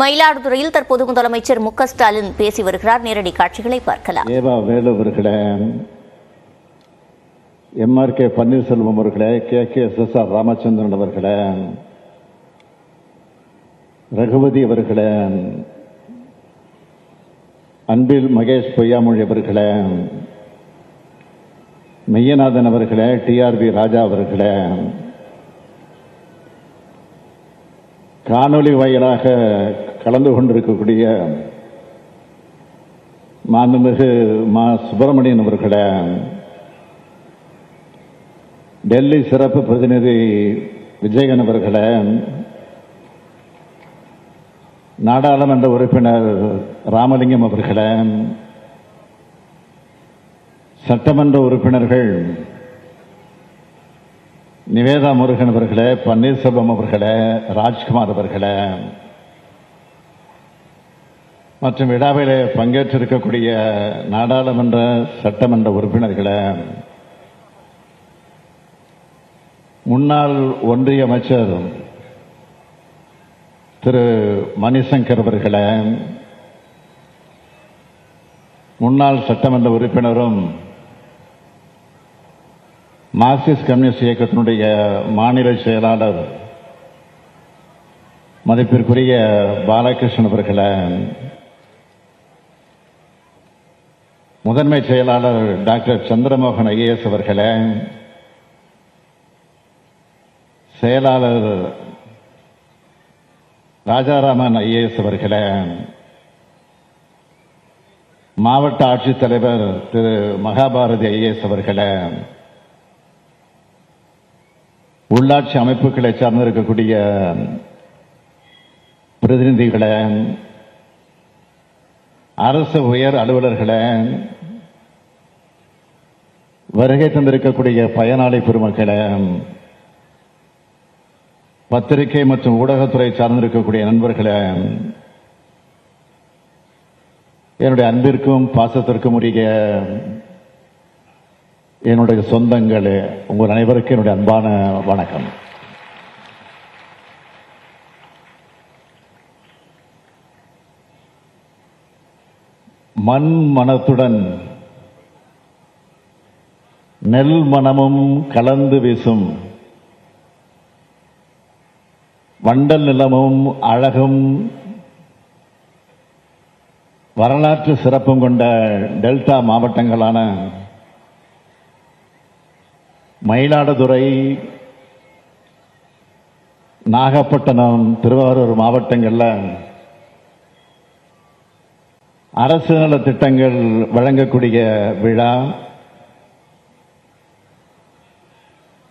மயிலாடுதுறையில் தற்போது முதலமைச்சர் மு ஸ்டாலின் பேசி வருகிறார். நேரடி காட்சிகளை பார்க்கலாம். ஏவா வேலு அவர்களே எம்ஆர் கே பன்னீர்செல்வம் அவர்களே K K S S R Ramachandran அவர்களே ரகுபதி அவர்களே அன்பில் மகேஷ் பொய்யாமொழி அவர்களே மெய்யநாதன் அவர்களே டிஆர்பி ராஜா அவர்களே காணொளி வாயிலாக கலந்து கொண்டிருக்கக்கூடிய மாண்புமிகு மா சுப்பிரமணியன் அவர்களே டெல்லி சிறப்பு பிரதிநிதி விஜயகன் அவர்களே நாடாளுமன்ற உறுப்பினர் ராமலிங்கம் அவர்களே சட்டமன்ற உறுப்பினர்கள் நிவேதா முருகன் அவர்களே பன்னீர்செல்வம் அவர்களே ராஜ்குமார் அவர்களே. மற்றும் விழாவிலே பங்கேற்றிருக்கக்கூடிய நாடாளுமன்ற சட்டமன்ற உறுப்பினர்களே முன்னாள் ஒன்றிய அமைச்சர் திரு மணிசங்கர் அவர்களே முன்னாள் சட்டமன்ற உறுப்பினரும் மார்க்சிஸ்ட் கம்யூனிஸ்ட் இயக்கத்தினுடைய மாநில செயலாளர் மதிப்பிற்குரிய பாலகிருஷ்ணன் அவர்களை முதன்மை செயலாளர் டாக்டர் சந்திரமோகன் ஐஏஎஸ் அவர்களை செயலாளர் ராஜாராமன் ஐஏஎஸ் அவர்களை மாவட்ட ஆட்சித்தலைவர் திரு மகாபாரதி ஐஏஎஸ் அவர்களை உள்ளாட்சி அமைப்புகளை சார்ந்திருக்கக்கூடிய பிரதிநிதிகளை அரசு உயர் அலுவலர்களை வருகை தந்திருக்கக்கூடிய பயனாளி பெருமக்களை பத்திரிகை மற்றும் ஊடகத்துறை சார்ந்திருக்கக்கூடிய நண்பர்களை என்னுடைய அன்பிற்கும் பாசத்திற்கும் உரிய என்னுடைய சொந்தங்களே உங்கள் அனைவருக்கும் என்னுடைய அன்பான வணக்கம். மண் மனத்துடன் நெல் மனமும் கலந்து வீசும். வண்டல் நிலமும் அழகும். வரலாற்று சிறப்பும் கொண்ட டெல்டா மாவட்டங்களான மயிலாடுதுறை நாகப்பட்டினம் திருவாரூர் மாவட்டங்களில் அரசு நல திட்டங்கள் வழங்கக்கூடிய விழா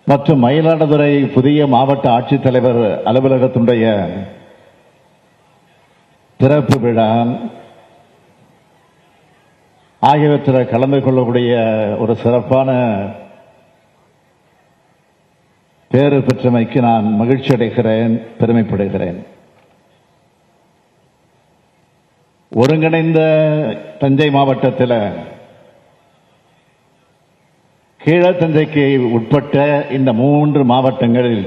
மற்றும் மயிலாடுதுறை புதிய மாவட்ட ஆட்சித்தலைவர் அலுவலகத்தினுடைய திறப்பு விழா ஆகியவற்றில் கலந்து கொள்ளக்கூடிய ஒரு சிறப்பான பேறு பெற்றமைக்கு நான் மகிழ்ச்சி அடைகிறேன் பெருமைப்படுகிறேன். ஒருங்கிணைந்த தஞ்சை மாவட்டத்தில் கீழத்தஞ்சைக்கு உட்பட்ட இந்த மூன்று மாவட்டங்களில்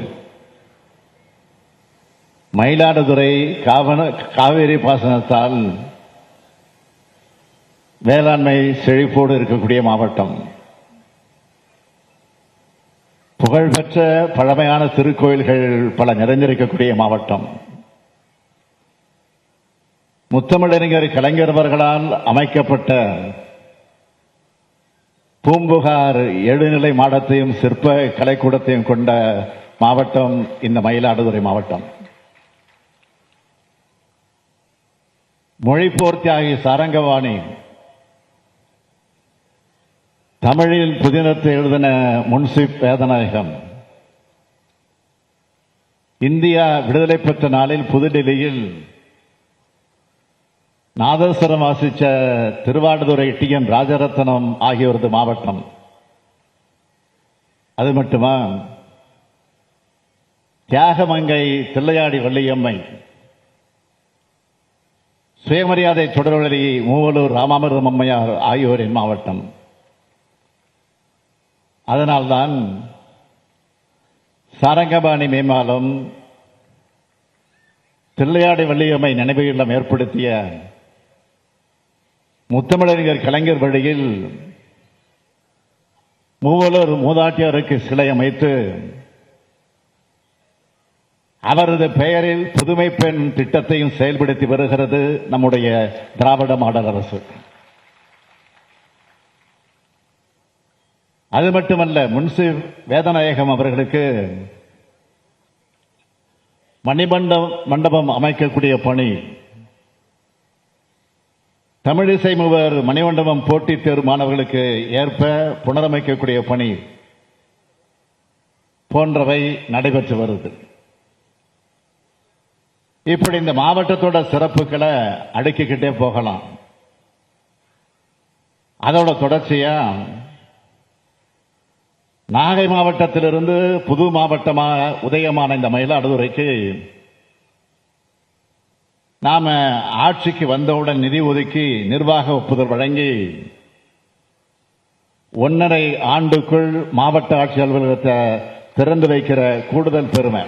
மயிலாடுதுறை காவன காவேரி பாசனத்தால் வேளாண்மை செழிப்போடு இருக்கக்கூடிய மாவட்டம். புகழ்பெற்ற பழமையான திருக்கோயில்கள் பல நிறைந்திருக்கக்கூடிய மாவட்டம். முத்தமிழறிஞர் கலைஞரவர்களால் அமைக்கப்பட்ட பூம்புகார் எழுநிலை மாடத்தையும் சிற்ப கலைக்கூடத்தையும் கொண்ட மாவட்டம் இந்த மயிலாடுதுறை மாவட்டம். மொழிப்போர் தியாகி சாரங்கவாணி தமிழில் புதினத்தை எழுதின முன்சிப் வேதநாயகம். இந்தியா விடுதலை பெற்ற நாளில் புதுடெல்லியில் நாதஸ்வரம் வாசித்த திருவாடுதுறை டி. என் ராஜரத்னம் ஆகியோரது மாவட்டம். அது மட்டுமா? தியாகமங்கை தில்லையாடி வள்ளியம்மை. சுயமரியாதை தொடர்வழி மூவலூர் ராமாமிர்தம் அம்மையார் ஆகியோரின் மாவட்டம். அதனால்தான் சாரங்கபாணி மேம்பாலம் தில்லையாடி வள்ளியம்மை நினைவு இல்லம் ஏற்படுத்திய முத்தமிழறிஞர் கலைஞர் வழியில் மூவலூர் மூதாட்டியாருக்கு சிலை அமைத்து அவரது பெயரில் புதுமை பெண் திட்டத்தையும் செயல்படுத்தி வருகிறது நம்முடைய திராவிட மாடல் அரசு. அது மட்டுமல்ல முன்சி வேதநாயகம் அவர்களுக்கு மணிமண்டம் மண்டபம் அமைக்கக்கூடிய பணி. தமிழிசை மூவர் மணிமண்டபம் போட்டித் தேர்வு மாணவர்களுக்கு ஏற்ப புனரமைக்கக்கூடிய பணி போன்றவை நடைபெற்று வருது. இப்படி இந்த மாவட்டத்தோட சிறப்புகளை அடுக்கிக்கிட்டே போகலாம். அதோட தொடர்ச்சியா நாகை மாவட்டத்திலிருந்து புது மாவட்டமாக உதயமான இந்த மயிலாடுதுறைக்கு நாம ஆட்சிக்கு வந்தவுடன் நிதி ஒதுக்கி நிர்வாக ஒப்புதல் வழங்கி ஒன்றரை ஆண்டுக்குள் மாவட்ட ஆட்சி அலுவலகத்தை திறந்து வைக்கிற கூடுதல் பெருமை.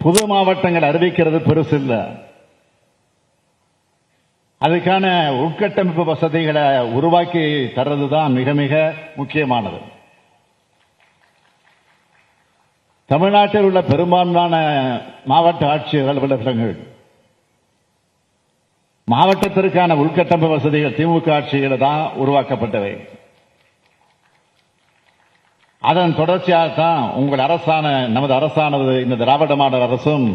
புது மாவட்டங்கள் அறிவிக்கிறது பெருசு இல்லை அதுக்கான உட்கட்டமைப்பு வசதிகளை உருவாக்கி தர்றது தான் மிக மிக முக்கியமானது. தமிழ்நாட்டில் உள்ள பெரும்பான்மையான மாவட்ட ஆட்சியர் அலுவலகங்கள் மாவட்டத்திற்கான உள்கட்டமைப்பு வசதிகள் திமுக ஆட்சியில் தான் உருவாக்கப்பட்டவை. அதன் தொடர்ச்சியாக தான் உங்கள் அரசான நமது அரசானது இந்த திராவிட மாடல் அரசும்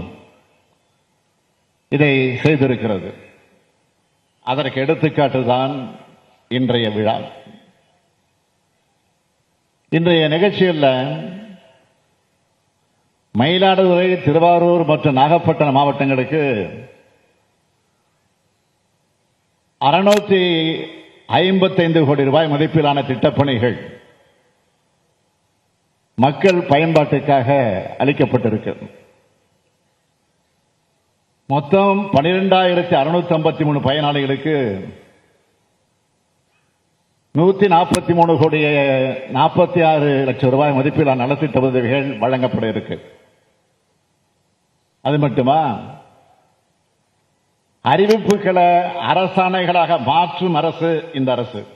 இதை செய்திருக்கிறது. அதற்கு எடுத்துக்காட்டு தான் இன்றைய விழா. இன்றைய நிகழ்ச்சியில் மயிலாடுதுறை திருவாரூர் மற்றும் நாகப்பட்டினம் மாவட்டங்களுக்கு அறுநூத்தி ஐம்பத்தைந்து கோடி ரூபாய் மதிப்பிலான திட்டப்பணிகள் மக்கள் பயன்பாட்டுக்காக அளிக்கப்பட்டிருக்கிறது. மொத்தம் பனிரெண்டாயிரத்தி அறுநூத்தி ஐம்பத்தி மூணு பயனாளிகளுக்கு நூத்தி நாற்பத்தி மூணு கோடி நாற்பத்தி ஆறு லட்சம் ரூபாய் மதிப்பிலான நலத்திட்ட உதவிகள் வழங்கப்பட இருக்கு. அது மட்டுமா? அறிவிப்புகளை அரசாணைகளாக மாற்றும் அரசு இந்த அரசு.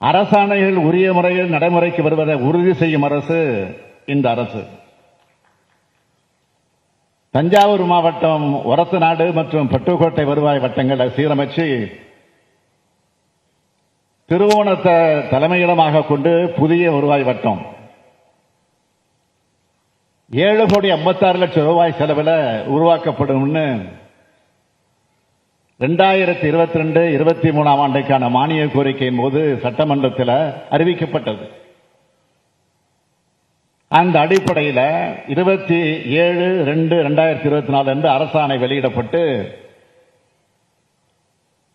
அரசாணைகள் உரிய முறையில் நடைமுறைக்கு வருவதை உறுதி செய்யும் அரசு இந்த அரசு. தஞ்சாவூர் மாவட்டம் ஒரத்தநாடு மற்றும் பட்டுக்கோட்டை வருவாய் வட்டங்களை சீரமைச்சு திருவோணத்தை தலைமையிடமாக கொண்டு புதிய வருவாய் வட்டம். ஏழு கோடி ஐம்பத்தாறு லட்சம் ரூபாய் செலவில் உருவாக்கப்படும்னு ரெண்டாயிரத்தி இருபத்தி ரெண்டு இருபத்தி மூணாம் ஆண்டுக்கான மானிய கோரிக்கையின் போது சட்டமன்றத்தில் அறிவிக்கப்பட்டது. அந்த அடிப்படையில் இருபத்தி ஏழு ரெண்டு ரெண்டாயிரத்தி இருபத்தி நாலு என்று அரசாணை வெளியிடப்பட்டு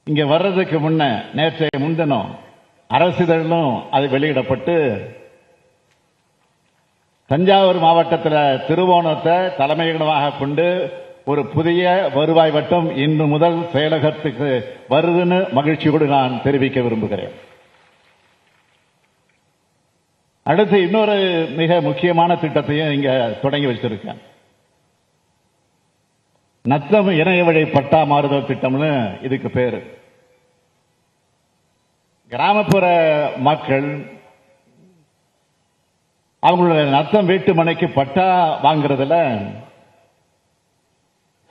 இங்கே வர்றதுக்கு முன்ன நேற்றைய முன்தினம் அரசிதழும் அது வெளியிடப்பட்டு தஞ்சாவூர் மாவட்டத்தில் திருவோணத்தை தலைமையிடமாக கொண்டு ஒரு புதிய வருவாய் வட்டம் இன்று முதல் செயலகத்துக்கு வருதுன்னு மகிழ்ச்சியோடு நான் தெரிவிக்க விரும்புகிறேன். அடுத்து இன்னொரு மிக முக்கியமான திட்டத்தையும் இங்க தொடங்கி வச்சிருக்கேன். நத்தம் இணைய வழி பட்டா மாறுதல் திட்டம்னு இதுக்கு பேரு. கிராமப்புற மக்கள் அவங்களுடைய நத்தம் வீட்டு மனைக்கு பட்டா வாங்குறதுல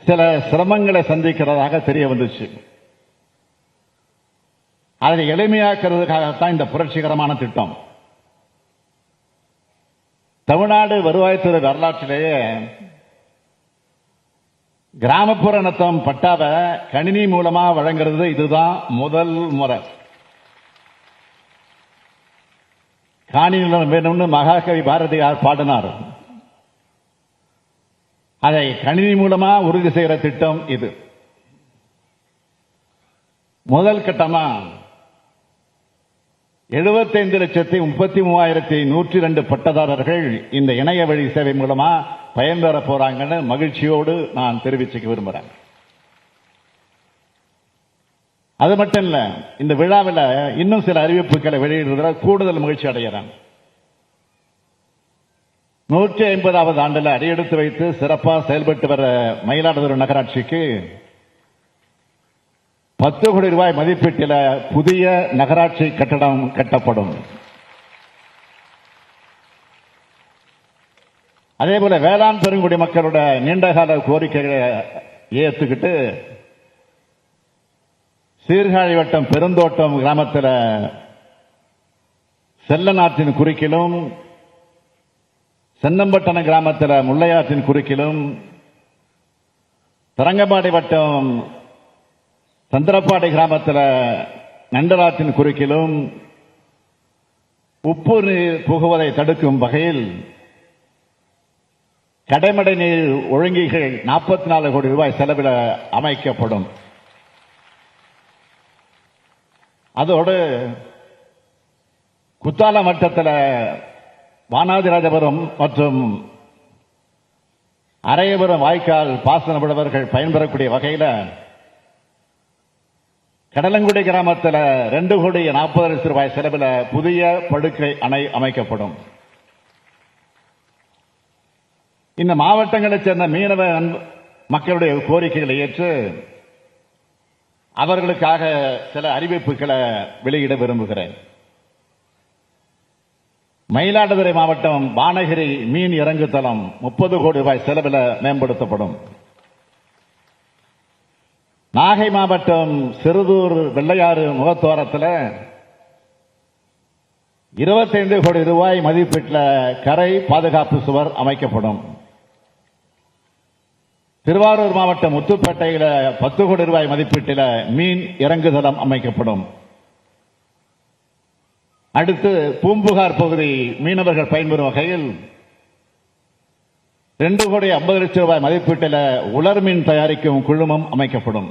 சில சிரமங்களை சந்திக்கிறதாக தெரிய வந்துச்சு. அதை எளிமையாக்குறதுக்காகத்தான் இந்த புரட்சிகரமான திட்டம். தமிழ்நாடு வருவாய்த்துறை வரலாற்றிலேயே கிராமப்புற நத்தம் பட்டாவை கணினி மூலமா வழங்குறது இதுதான் முதல் முறை. காணி நிலம் வேணும்னு மகாகவி பாரதியார் பாடினார். அதை கணினி மூலமா உறுதி செய்கிற திட்டம் இது. முதல் கட்டமா எழுபத்தைந்து லட்சத்தி முப்பத்தி மூவாயிரத்தி நூற்றி ரெண்டு பட்டதாரர்கள் இந்த இணைய வழி சேவை மூலமா பயன்பெற போறாங்கன்னு மகிழ்ச்சியோடு நான் தெரிவிச்சுக்க விரும்புறேன். அது மட்டும் இல்ல இந்த விழாவில் இன்னும் சில அறிவிப்புகளை வெளியிடுறதுல கூடுதல் மகிழ்ச்சி அடைகிறேன் நூற்றி ஐம்பதாவது ஆண்டுல அடியெடுத்து வைத்து சிறப்பாக செயல்பட்டு வர மயிலாடுதுறை நகராட்சிக்கு பத்து கோடி ரூபாய் மதிப்பீட்டில் புதிய நகராட்சி கட்டடம் கட்டப்படும். அதே போல வேளாண் பெருங்குடி மக்களோட நீண்டகால கோரிக்கைகளை ஏற்றுக்கிட்டு சீர்காழி வட்டம் பெருந்தோட்டம் கிராமத்தில் செல்லநாற்றின் குறுக்கிலும் சென்னம்பட்டணம் கிராமத்தில் முல்லையாற்றின் குறுக்கிலும் தரங்கம்பாடி வட்டம் சந்திரப்பாடி கிராமத்தில் நண்டராற்றின் குறுக்கிலும் உப்பு நீர் புகுவதை தடுக்கும் வகையில் கடைமடை நீர் ஒழுங்கிகள் நாற்பத்தி நாலு கோடி ரூபாய் செலவில் அமைக்கப்படும். அதோடு குத்தால மட்டத்தில் வானாதிராஜபுரம் மற்றும் அரையபுரம் வாய்க்கால் பாசன விடவர்கள் பயன்பெறக்கூடிய வகையில் கடலங்குடி கிராமத்தில் ரெண்டு கோடி நாற்பது லட்சம் ரூபாய் செலவில் புதிய படுக்கை அணை அமைக்கப்படும். இந்த மாவட்டங்களைச் சேர்ந்த மீனவ மக்களுடைய கோரிக்கைகளை ஏற்று அவர்களுக்காக சில அறிவிப்புகளை வெளியிட விரும்புகிறேன். மயிலாடுதுறை மாவட்டம் வானகிரி மீன் இறங்குதளம் முப்பது கோடி ரூபாய் செலவில் மேம்படுத்தப்படும். நாகை மாவட்டம் சிறுதூர் வெள்ளையாறு முகத்தோரத்தில் இருபத்தைந்து கோடி ரூபாய் மதிப்பீட்டில் கரை பாதுகாப்பு சுவர் அமைக்கப்படும். திருவாரூர் மாவட்டம் முத்துப்பேட்டையில் பத்து கோடி ரூபாய் மதிப்பீட்டில் மீன் இறங்குதளம் அமைக்கப்படும். அடுத்து பூம்புகார் பகுதி மீனவர்கள் பயன்பெறும் வகையில் ரெண்டு கோடி ஐம்பது லட்சம் ரூபாய் மதிப்பீட்டில் உலர்மீன் தயாரிக்கும் குழுமம் அமைக்கப்படும்.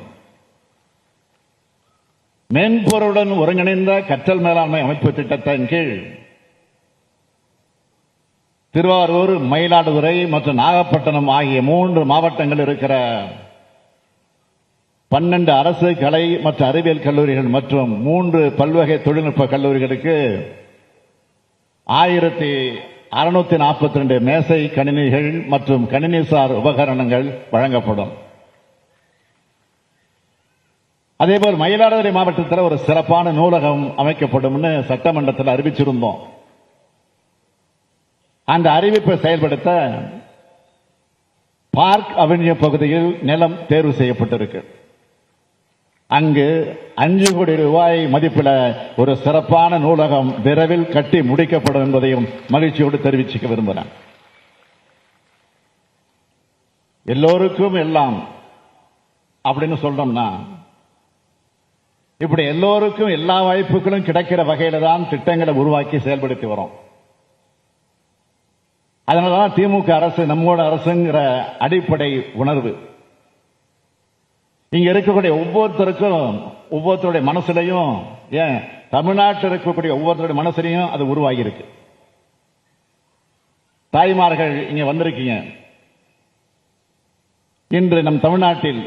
மென்பொருளுடன் ஒருங்கிணைந்த கற்றல் மேலாண்மை அமைப்பு திட்டத்தின் கீழ் திருவாரூர் மயிலாடுதுறை மற்றும் நாகப்பட்டினம் ஆகிய மூன்று மாவட்டங்கள் இருக்கிற பன்னெண்டு அரசு கலை மற்றும் அறிவியல் கல்லூரிகள் மற்றும் மூன்று பல்வகை தொழில்நுட்ப கல்லூரிகளுக்கு ஆயிரத்தி அறுநூத்தி நாற்பத்தி ரெண்டு மேசை கணினிகள் மற்றும் கணினிசார் உபகரணங்கள் வழங்கப்படும். அதேபோல் மயிலாடுதுறை மாவட்டத்தில் ஒரு சிறப்பான நூலகம் அமைக்கப்படும்னு சட்டமன்றத்தில் அறிவிச்சிருந்தோம். அந்த அறிவிப்பை செயல்படுத்த பார்க் அவென்யூ பகுதியில் நிலம் தேர்வு செய்யப்பட்டிருக்கு. அங்கு அஞ்சு கோடி ரூபாய் மதிப்பில் ஒரு சிறப்பான நூலகம் விரைவில் கட்டி முடிக்கப்படும் என்பதையும் மகிழ்ச்சியோடு தெரிவிச்சுக்க விரும்புகிறேன். எல்லோருக்கும் எல்லாம் அப்படின்னு சொல்றோம்னா இப்படி எல்லோருக்கும் எல்லா வாய்ப்புகளும் கிடைக்கிற வகையில தான் திட்டங்களை உருவாக்கி செயல்படுத்தி வரோம். அதனாலதான் திமுக அரசு நம்மோட அரசுங்கிற அடிப்படை உணர்வு. இங்க இருக்கக்கூடிய ஒவ்வொருத்தருக்கும் ஒவ்வொருத்தருடைய மனசுலையும் ஏன் தமிழ்நாட்டில் இருக்கக்கூடிய ஒவ்வொருத்தருடைய மனசுலையும் அது உருவாகி இருக்கு தாய்மார்கள் இங்க வந்திருக்கீங்க. இன்று நம் தமிழ்நாட்டில்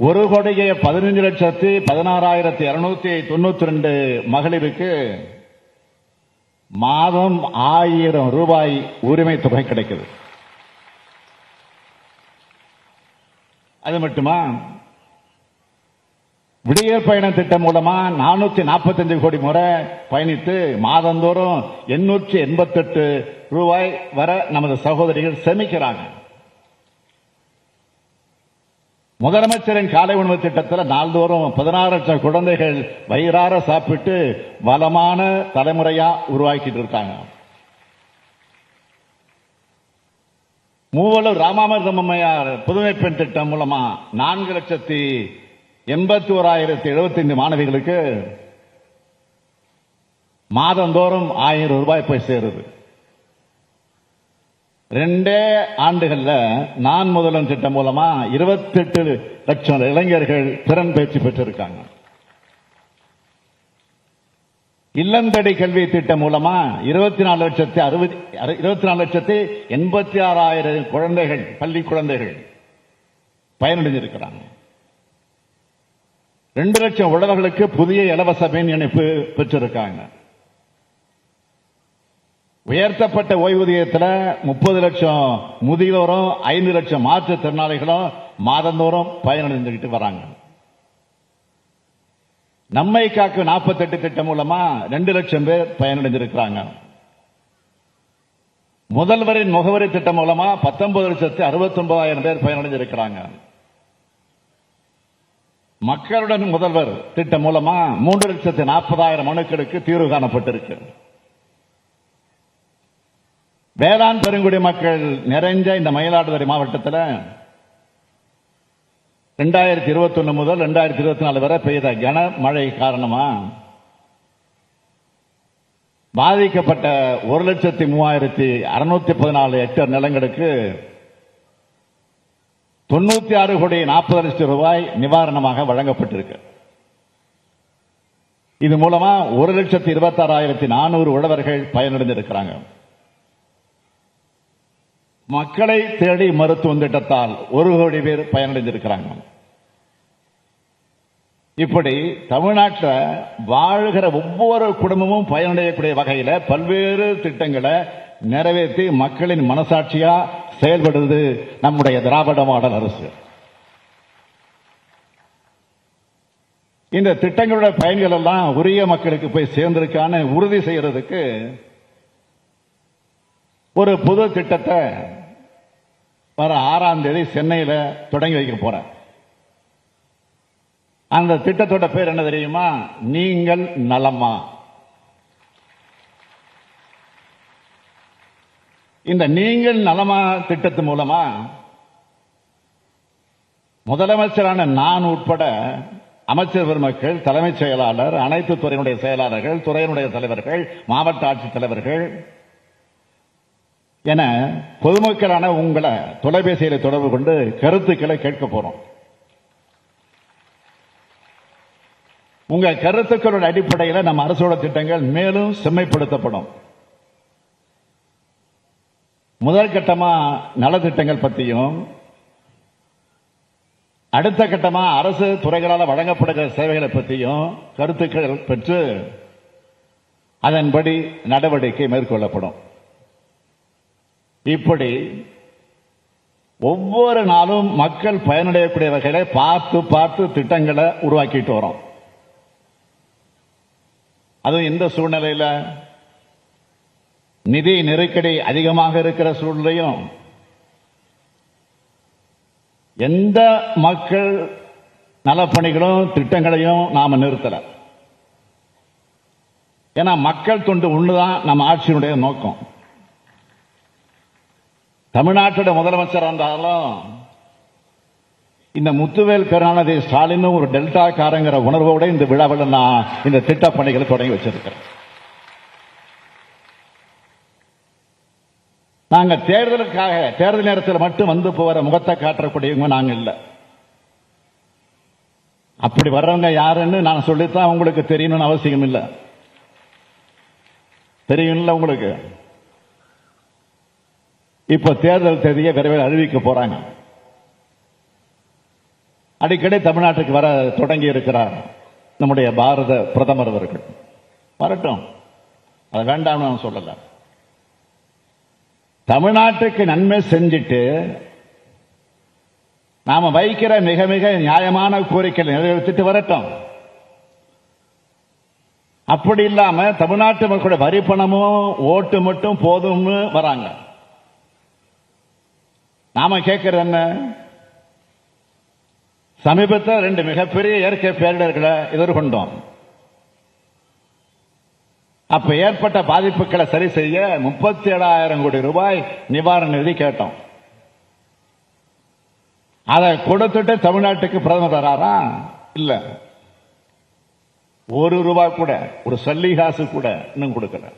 ஒரு கோடியே பதினஞ்சு லட்சத்தி பதினாறாயிரத்தி இருநூத்தி தொண்ணூத்தி ரெண்டு மகளிருக்கு மாதம் ஆயிரம் ரூபாய் உரிமை தொகை கிடைக்குது. அது மட்டுமா? விடியல் பயண திட்டம் மூலமா நானூத்தி நாற்பத்தஞ்சு கோடி முறை பயணித்து மாதந்தோறும் எண்ணூற்றி எண்பத்தெட்டு ரூபாய் வர நமது சகோதரிகள் சேமிக்கிறாங்க. முதலமைச்சரின் காலை உணவு திட்டத்தில் நாள்தோறும் பதினாறு லட்சம் குழந்தைகள் வயிறார சாப்பிட்டு வளமான தலைமுறையா உருவாக்கிட்டு இருக்காங்க. மூவலூர் ராமாமிர்தம் புதுமை பெண் திட்டம் மூலமா நான்கு லட்சத்தி எண்பத்தி ஓராயிரத்தி எழுபத்தி ஐந்து மாணவிகளுக்கு மாதந்தோறும் ஆயிரம் ரூபாய் போய் சேருது. ரெண்டே ஆண்டுகள்ல நான் முதலன் திட்டம் மூலமா இருபத்தெட்டு லட்சம் இளைஞர்கள் திறன் பயிற்சி பெற்றிருக்காங்க. இல்லந்தடி கல்வி திட்டம் மூலமா இருபத்தி நாலு லட்சத்தி அறுபது இருபத்தி நாலு லட்சத்தி எண்பத்தி ஆறாயிரம் குழந்தைகள் பள்ளி குழந்தைகள் பயனடைஞ்சிருக்கிறாங்க ரெண்டு லட்சம் உழவர்களுக்கு புதிய இலவச மின் இணைப்பு பெற்றிருக்காங்க. உயர்த்தப்பட்ட ஓய்வூதியத்தில் முப்பது லட்சம் முதியோரும் ஐந்து லட்சம் மாற்றுத்திறனாளிகளும் மாதந்தோறும் பயனடைந்துகிட்டு வராங்க. நம்மை காக்கும் நாற்பத்தெட்டு திட்டம் மூலமா ரெண்டு லட்சம் பேர் பயனடைஞ்சிருக்கிறாங்க. முதல்வரின் முகவரி திட்டம் மூலமா பத்தொன்பது லட்சத்து அறுபத்தி ஒன்பதாயிரம் பேர் பயனடைஞ்சிருக்கிறாங்க. மக்களுடன் முதல்வர் திட்டம் மூலமா மூன்று லட்சத்து நாற்பதாயிரம் மனுக்களுக்கு தீர்வு காணப்பட்டிருக்கு. வேளாண் பெருங்குடி மக்கள் நிறைஞ்ச இந்த மயிலாடுதுறை மாவட்டத்தில் ரெண்டாயிரத்தி இருபத்தி ஒன்னு முதல் ரெண்டாயிரத்தி இருபத்தி நாலு வரை பெய்த கனமழை காரணமா? பாதிக்கப்பட்ட ஒரு லட்சத்தி மூவாயிரத்தி அறுநூத்தி பதினாலு ஹெக்டேர் நிலங்களுக்கு தொண்ணூத்தி ஆறு கோடி நாற்பது லட்சம் ரூபாய் நிவாரணமாக வழங்கப்பட்டிருக்கு. இது மூலமா ஒரு லட்சத்தி இருபத்தாறாயிரத்தி நானூறு உழவர்கள் பயனடைந்திருக்கிறாங்க. மக்களை தேடி மருத்துவம் திட்டத்தால் ஒரு கோடி பேர் பயனடைந்திருக்கிறாங்க. இப்படி தமிழ்நாட்டில் வாழ்கிற ஒவ்வொரு குடும்பமும் பயனடையக்கூடிய வகையில் பல்வேறு திட்டங்களை நிறைவேற்றி மக்களின் மனசாட்சியா செயல்படுவது நம்முடைய திராவிட மாடல் அரசு. இந்த திட்டங்களோட பயன்கள் எல்லாம் உரிய மக்களுக்கு போய் சேர்ந்திருக்கான்னு உறுதி செய்யறதுக்கு ஒரு புது திட்டத்தை வர ஆறாம் தேதி சென்னையில் தொடங்கி வைக்க போறேன் அந்த திட்டத்தோட பேர் என்ன தெரியுமா? நீங்கள் நலமா. இந்த நீங்கள் நலமா திட்டத்து மூலமா முதலமைச்சரான நான் உட்பட அமைச்சர் பெருமக்கள் தலைமைச் செயலாளர் அனைத்து துறையினுடைய செயலாளர்கள் துறையினுடைய தலைவர்கள் மாவட்ட ஆட்சித் தலைவர்கள் என பொதுமக்களான உங்களை தொலைபேசியில் தொடர்பு கொண்டு கருத்துக்களை கேட்க போறோம். உங்க கருத்துக்களோட அடிப்படையில் நம்ம அரசோட திட்டங்கள் மேலும் செம்மைப்படுத்தப்படும். முதல் கட்டமா நலத்திட்டங்கள் பற்றியும் அடுத்த கட்டமா அரசு துறைகளால் வழங்கப்படுகிற சேவைகளை பற்றியும் கருத்துக்கள் பெற்று அதன்படி நடவடிக்கை மேற்கொள்ளப்படும். இப்படி ஒவ்வொரு நாளும் மக்கள் பயனடையக்கூடிய வகையில பார்த்து பார்த்து திட்டங்களை உருவாக்கிட்டு வரோம். அதுவும் இந்த சூழ்நிலையில் நிதி நெருக்கடி அதிகமாக இருக்கிற சூழ்நிலையும் எந்த மக்கள் நலப்பணிகளும் திட்டங்களையும் நாம் நிறுத்தல. ஏன்னா மக்கள் தொண்டு ஒண்ணுதான் நம்ம ஆட்சியினுடைய நோக்கம். தமிழ்நாட்டோட முதலமைச்சர் இருந்தாலும் இந்த முத்துவேல் கருணாநிதி ஸ்டாலின் ஒரு டெல்டா காரங்கிற உணர்வோட இந்த விழாவில் நான் இந்த திட்ட பணிகளை தொடங்கி வச்சிருக்கிறேன். நாங்க தேர்தலுக்காக தேர்தல் நேரத்தில் மட்டும் வந்து போகிற முகத்தை காட்டக்கூடியவங்க நாங்க இல்லை. அப்படி வர்றவங்க யாருன்னு நான் சொல்லித்தான் உங்களுக்கு தெரியணும்னு அவசியம் இல்லை தெரியும்ல உங்களுக்கு? இப்ப தேர்தல் தேதியை விரைவில் அறிவிக்க போறாங்க. அடிக்கடி தமிழ்நாட்டுக்கு வர தொடங்கி இருக்கிறார் நம்முடைய பாரத பிரதமர் அவர்கள். வரட்டும். அது வேண்டாம்னு நான் சொல்லல. தமிழ்நாட்டுக்கு நன்மை செஞ்சுட்டு நாம வைக்கிற மிக மிக நியாயமான கோரிக்கைகளை நிறைவேற்றிட்டு வரட்டும். அப்படி இல்லாம தமிழ்நாட்டு மக்களுடைய வரி பணமும் ஓட்டு மட்டும் போதும்னு வராங்க. நாம கேட்கறது என்ன? சமீபத்தில் ரெண்டு மிகப்பெரிய இயற்கை பேரிடர்களை எதிர்கொண்டோம். அப்ப ஏற்பட்ட பாதிப்புகளை சரி செய்ய முப்பத்தி ஏழாயிரம் கோடி ரூபாய் நிவாரண நிதி கேட்டோம். அதை கொடுத்துட்டு தமிழ்நாட்டுக்கு பிரதமர் தராரா இல்ல. ஒரு ரூபாய் கூட ஒரு சல்லிகாசு கூட இன்னும் கொடுக்கல.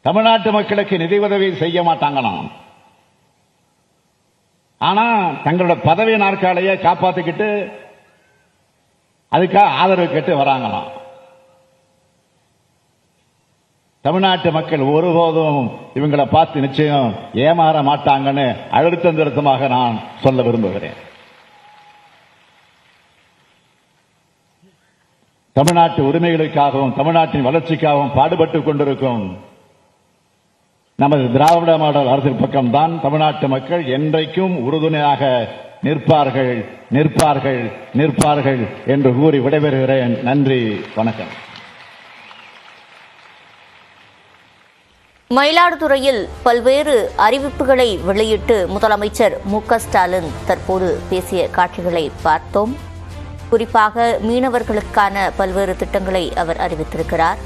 தமிழ்நாட்டு மக்களுக்கு நிதி உதவி செய்ய மாட்டாங்களாம். ஆனா தங்களோட பதவி நாற்காலையை காப்பாத்திக்கிட்டு அதுக்காக ஆதரவு கேட்டு வராங்களாம். தமிழ்நாட்டு மக்கள் ஒருபோதும் இவங்களை பார்த்து நிச்சயம் ஏமாற மாட்டாங்கன்னு அழுத்தம் திருத்தமாக நான் சொல்ல விரும்புகிறேன். தமிழ்நாட்டு உரிமைகளுக்காகவும் தமிழ்நாட்டின் வளர்ச்சிக்காகவும் பாடுபட்டுக் கொண்டிருக்கும் நமது திராவிட மாடல் அரசியல் பக்கம்தான் தமிழ்நாட்டு மக்கள் என்றைக்கும் உறுதுணையாக நிற்பார்கள் நிற்பார்கள் நிற்பார்கள் என்று கூறி விடைபெறுகிறேன். நன்றி வணக்கம். மயிலாடுதுறையில் பல்வேறு அறிவிப்புகளை வெளியிட்டு முதலமைச்சர் மு ஸ்டாலின் தற்போது பேசிய காட்சிகளை பார்த்தோம். குறிப்பாக மீனவர்களுக்கான பல்வேறு திட்டங்களை அவர் அறிவித்திருக்கிறார்.